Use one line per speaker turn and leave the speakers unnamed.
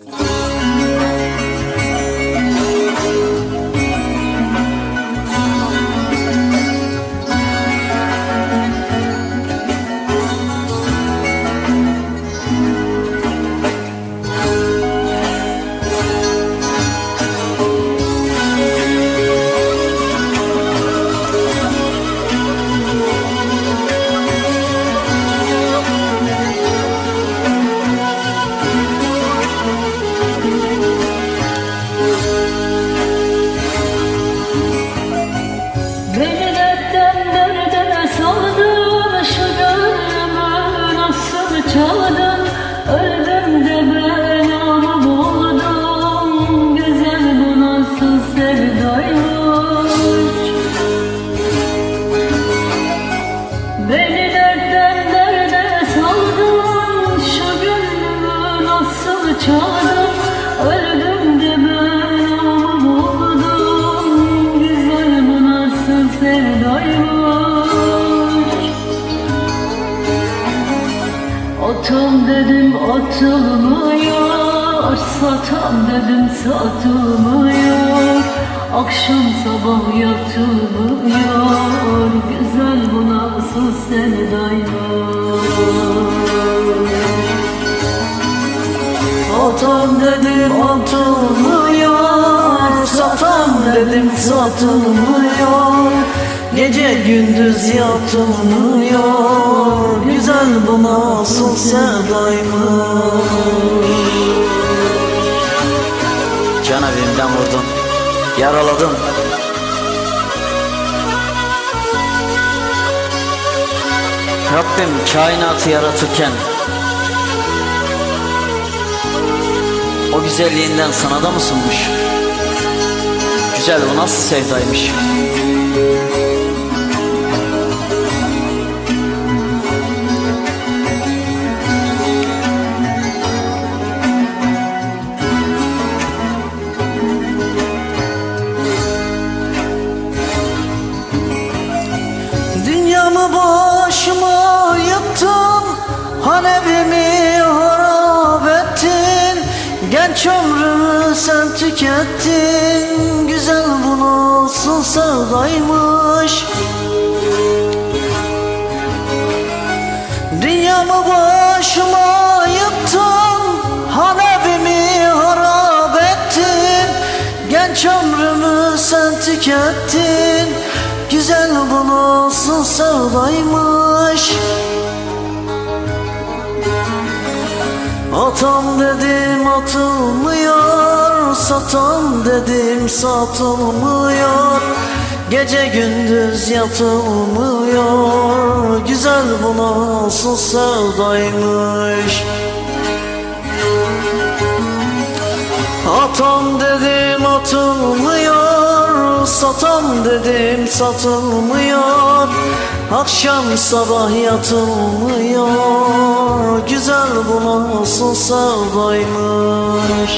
Beni çaldın Öldüm de ben onu buldum. Güzel nasıl sevdaymış Beni dertten derde saldın Şu gönlümü nasıl çaldın? Öldüm de ben onu buldum. Güzel nasıl sevdaymış Atam dedim atılmıyor. Satam dedim satılmıyor. Akşam sabah yatılmıyor. Güzel bu nasıl sevdaymış
Atam dedim atılmıyor Satam dedim satılmıyor. Gece gündüz yatılmıyor. Güzel bu nasıl sevdaymış. Can evimden vurdun Yaraladım. Rabbim kainatı yaratırken O güzelliğinden sana da mı sunmuş? Güzel o nasıl sevdaymış? Dünyamı başıma yıktın Hanevimi harap ettin Genç ömrümü sen tükettin bu nasıl sevdaymış Dünyamı başıma yıktın Hanevimi harap ettin. Genç ömrümü sen tükettin Güzel bu nasıl sevdaymış. Atam dedim atılmıyor Satam dedim satılmıyor. Gece gündüz yatılmıyor. Güzel bu nasıl sevdaymış. Atam dedim atılmıyor Satam dedim satılmıyor. Akşam sabah yatılmıyor Güzel bu nasıl sevdaymış